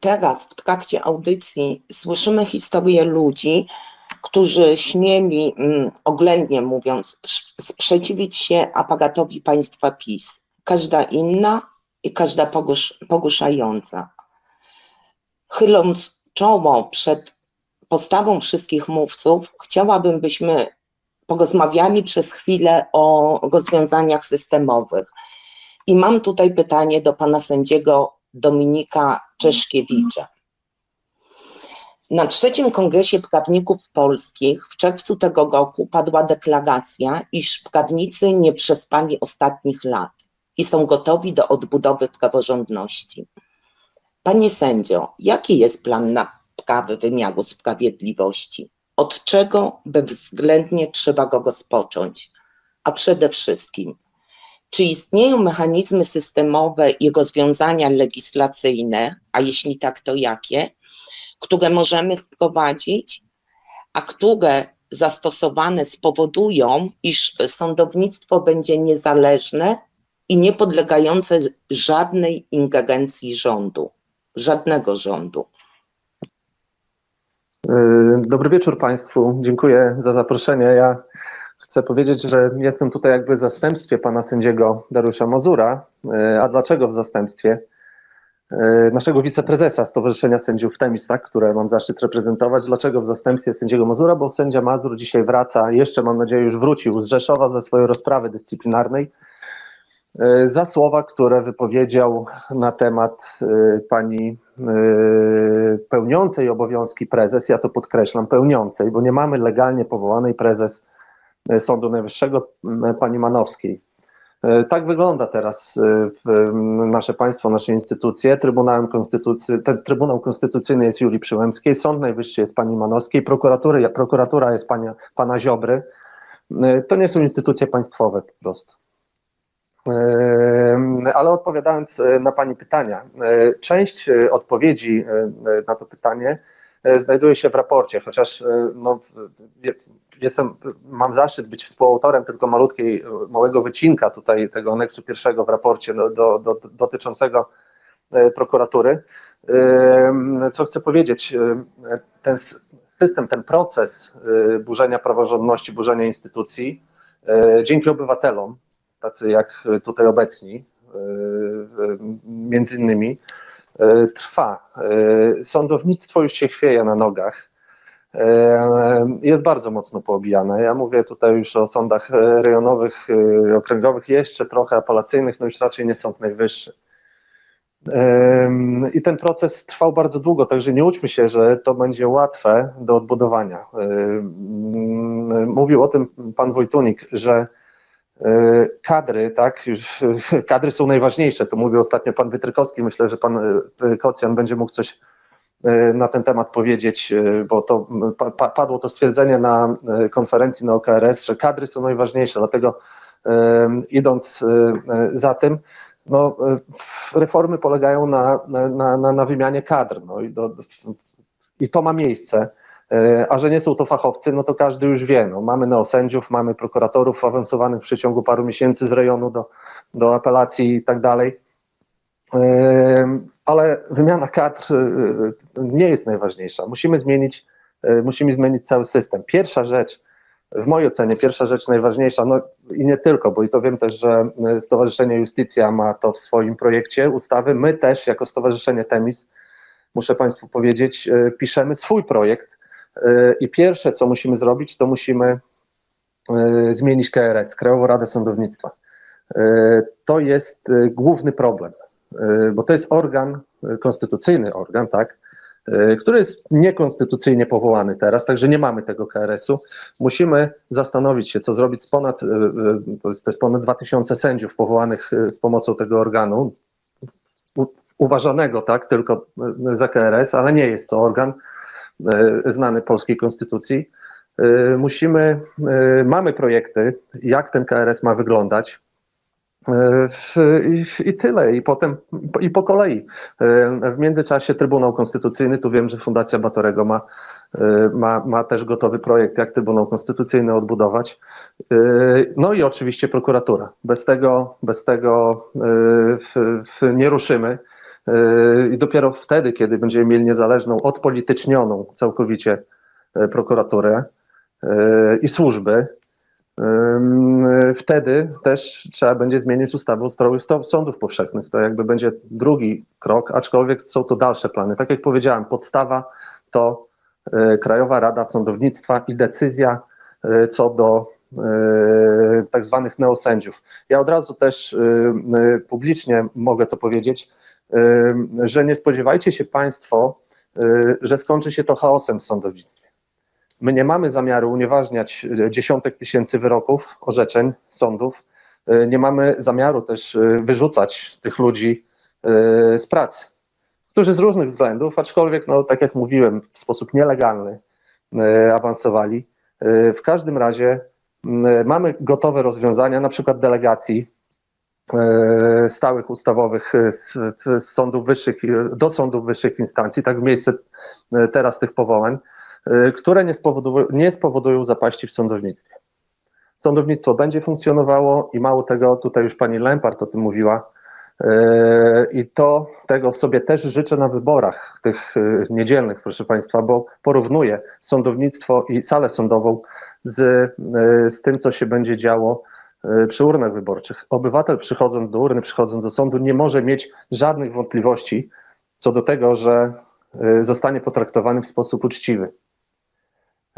teraz w trakcie audycji słyszymy historię ludzi, którzy śmieli, mm, oględnie mówiąc, sprzeciwić się aparatowi państwa PiS. Każda inna i każda pogłusz, pogłuszająca. Chyląc czoło przed postawą wszystkich mówców, chciałabym, byśmy porozmawiali przez chwilę o rozwiązaniach systemowych. I mam tutaj pytanie do pana sędziego Dominika Czeszkiewicza. Na trzecim Kongresie Prawników Polskich w czerwcu tego roku padła deklaracja, iż prawnicy nie przespali ostatnich lat i są gotowi do odbudowy praworządności. Panie sędzio, jaki jest plan naprawy wymiaru sprawiedliwości? Od czego bezwzględnie trzeba go rozpocząć? A przede wszystkim, czy istnieją mechanizmy systemowe i rozwiązania legislacyjne, a jeśli tak, to jakie, które możemy wprowadzić, a które zastosowane spowodują, iż sądownictwo będzie niezależne i niepodlegające żadnej ingerencji rządu, żadnego rządu. Yy, Dobry wieczór Państwu. Dziękuję za zaproszenie. Ja chcę powiedzieć, że jestem tutaj jakby w zastępstwie pana sędziego Dariusza Mazura. Yy, A dlaczego w zastępstwie? Yy, Naszego wiceprezesa Stowarzyszenia Sędziów Temis, tak, które mam zaszczyt reprezentować. Dlaczego w zastępstwie sędziego Mazura? Bo sędzia Mazur dzisiaj wraca, jeszcze mam nadzieję już wrócił z Rzeszowa ze swojej rozprawy dyscyplinarnej yy, za słowa, które wypowiedział na temat pani pełniącej obowiązki prezes, ja to podkreślam, pełniącej, bo nie mamy legalnie powołanej prezes Sądu Najwyższego, pani Manowskiej. Yy, Tak wygląda teraz w- nasze państwo, nasze instytucje. Trybunałem Konstytucy, Trybunał Konstytucyjny jest Julii Przyłębskiej, Sąd Najwyższy jest pani Manowskiej, prokuratura, prokuratura jest pana, pana Ziobry. Yy, To nie są instytucje państwowe po prostu. Ale odpowiadając e, na Pani pytania, e, część e, odpowiedzi e, e, na to pytanie e, znajduje się w raporcie, chociaż e, no, jestem, mam zaszczyt być współautorem tylko malutkiej, e, małego wycinka tutaj tego aneksu pierwszego w raporcie do, do, do, dotyczącego e, prokuratury. Em, Co chcę powiedzieć, e, ten system, ten proces e, burzenia praworządności, burzenia instytucji, e, dzięki obywatelom, tacy jak tutaj obecni, między innymi, trwa. Sądownictwo już się chwieje na nogach. Jest bardzo mocno poobijane. Ja mówię tutaj już o sądach y, rejonowych, y, okręgowych, jeszcze trochę apelacyjnych, no już raczej nie sąd najwyższy. I ten proces trwał bardzo długo, także nie łudźmy się, że to będzie łatwe do odbudowania. Mówił o tym pan Wojtunik, że y, kadry, tak, kadry są najważniejsze, to mówił ostatnio pan Wytrykowski, myślę, że pan Kocjan będzie mógł coś na ten temat powiedzieć, y, bo to pa- pa- padło to stwierdzenie na y, konferencji na OKRS, że kadry są najważniejsze, dlatego idąc za tym, no, reformy polegają na, na, na, na wymianie kadr, no i, do, i to ma miejsce. E, A że nie są to fachowcy, no to każdy już wie. No, mamy neosędziów, mamy prokuratorów awansowanych w przeciągu paru miesięcy z rejonu do, do apelacji i tak dalej. Ale wymiana kadr e, nie jest najważniejsza. Musimy zmienić, e, musimy zmienić cały system. Pierwsza rzecz, w mojej ocenie, pierwsza rzecz najważniejsza, no i nie tylko, bo i to wiem też, że Stowarzyszenie Justycja ma to w swoim projekcie ustawy. My też, jako Stowarzyszenie Temis, muszę Państwu powiedzieć, piszemy swój projekt I pierwsze, co musimy zrobić, to musimy zmienić KRS, Krajową Radę Sądownictwa. To jest główny problem, bo to jest organ, e, konstytucyjny organ, tak, e, który jest niekonstytucyjnie powołany teraz, także nie mamy tego KRS-u. Musimy zastanowić się, co zrobić z ponad, e, e, to jest, to jest ponad 2000 sędziów powołanych e, z pomocą tego organu, uważanego, tak, tylko e, za KRS, ale nie jest to organ, e, znany polskiej konstytucji. E, Musimy, e, mamy projekty, jak ten KRS ma wyglądać. E, I, tyle, i potem i po kolei. E, W międzyczasie Trybunał Konstytucyjny, tu wiem, że Fundacja Batorego ma, e, ma, ma też gotowy projekt, jak Trybunał Konstytucyjny odbudować. No i oczywiście prokuratura. Bez tego, bez tego nie ruszymy. I dopiero wtedy, kiedy będziemy mieli niezależną, odpolitycznioną całkowicie prokuraturę i służby, Wtedy też trzeba będzie zmienić ustawę o ustroju sto- sądów powszechnych. To jakby będzie drugi krok, aczkolwiek są to dalsze plany. Tak jak powiedziałem, podstawa to y, Krajowa Rada Sądownictwa i decyzja y, co do y, tak zwanych neosędziów. Ja od razu też publicznie mogę to powiedzieć, że nie spodziewajcie się Państwo, że skończy się to chaosem w sądownictwie. My nie mamy zamiaru unieważniać e, dziesiątek tysięcy wyroków, orzeczeń sądów. E, Nie mamy zamiaru też e, wyrzucać tych ludzi z pracy, którzy z różnych względów, aczkolwiek, no, tak jak mówiłem, w sposób nielegalny awansowali. W każdym razie mamy gotowe rozwiązania, na przykład delegacji stałych ustawowych z, z sądów wyższych, do sądów wyższych instancji, tak w miejsce teraz tych powołań które nie spowodują, nie spowodują zapaści w sądownictwie. Sądownictwo będzie funkcjonowało i mało tego, tutaj już pani Lempart o tym mówiła, y, i to tego sobie też życzę na wyborach tych y, niedzielnych, proszę państwa, bo porównuję sądownictwo i salę sądową z, z tym, co się będzie działo przy urnach wyborczych. Obywatel przychodząc do urny, przychodząc do sądu, nie może mieć żadnych wątpliwości co do tego, że zostanie potraktowany w sposób uczciwy.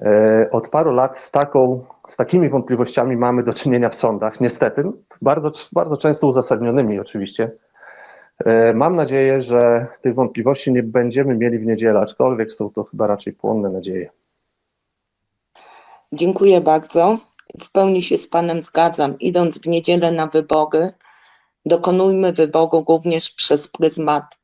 E, Od paru lat z, taką, z takimi wątpliwościami mamy do czynienia w sądach, niestety, bardzo, bardzo często uzasadnionymi oczywiście. E, Mam nadzieję, że tych wątpliwości nie będziemy mieli w niedzielę, aczkolwiek są to chyba raczej płonne nadzieje. Dziękuję bardzo. W pełni się z Panem zgadzam. Idąc w niedzielę na wybory, dokonujmy wyboru również przez pryzmat